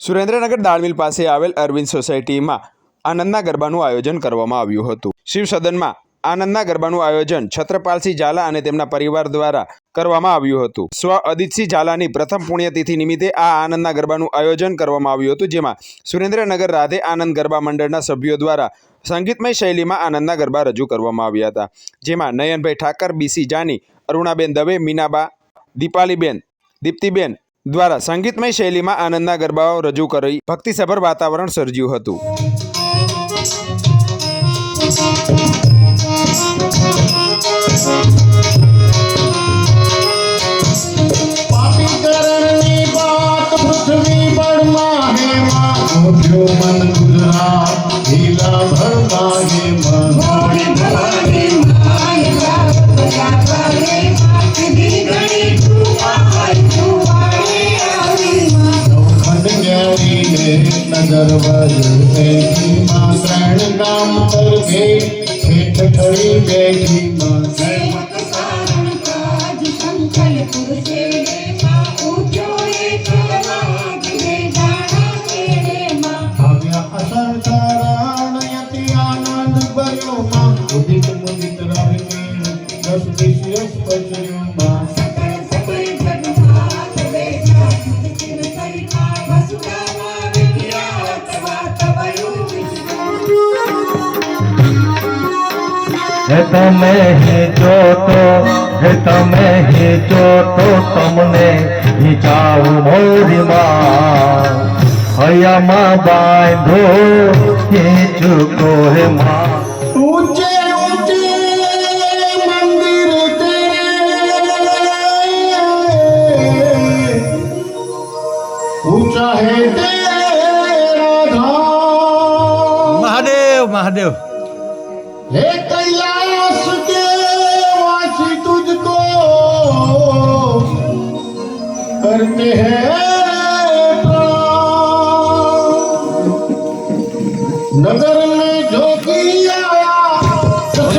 સુરેન્દ્રનગર દાળમિલ પાસે આવેલ અરવિંદ સોસાયટીમાં આનંદના ગરબાનું આયોજન કરવામાં આવ્યું હતું. શિવ સદનમાં આનંદના ગરબાનું આયોજન છત્રપાલસિંહ ઝાલા અને તેમના પરિવાર દ્વારા કરવામાં આવ્યું હતું. સ્વ અદિતસિંહ ઝાલાની પ્રથમ પુણ્યતિથિ નિમિત્તે આ આનંદના ગરબાનું આયોજન કરવામાં આવ્યું હતું, જેમાં સુરેન્દ્રનગર રાધે આનંદ ગરબા મંડળના સભ્યો દ્વારા સંગીતમય શૈલીમાં આનંદના ગરબા રજૂ કરવામાં આવ્યા હતા, જેમાં નયનભાઈ ઠાકર બીસી જાની, અરુણાબેન દવે, મીનાબા, દીપાલીબેન, દીપ્તિબેન દ્વારા સંગીતમય શૈલીમાં આનંદના ગરબાઓ રજૂ કરી ભક્તિસભર વાતાવરણ સર્જ્યું હતું. મન ગુજરાત ઢીલા નગર વજે માં શ્રેણ ગામ પર ભે ઠેઠ ઠળી બેઠી માં આનંદ ભર્યો માં ઉદિત મુદિત રવિ દસ તમે જોતો તમે જોતો તમને હિચાવ મોરીમાં હયામાં બાંધો હે ચુકો હે માં. ઊંચે ઊંચે મંદિર તે ઊંચા હે તે રાધા મહાદેવ મહાદેવ. હે કૈલા के वासी करते हैं नगर में आया घर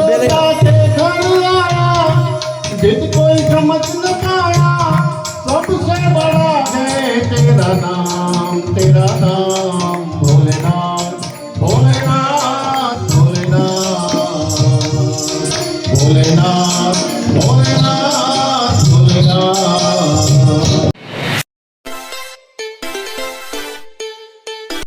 आया सबसे बड़ा है तेरा नाम तेरा नाम। ভোলেনাথ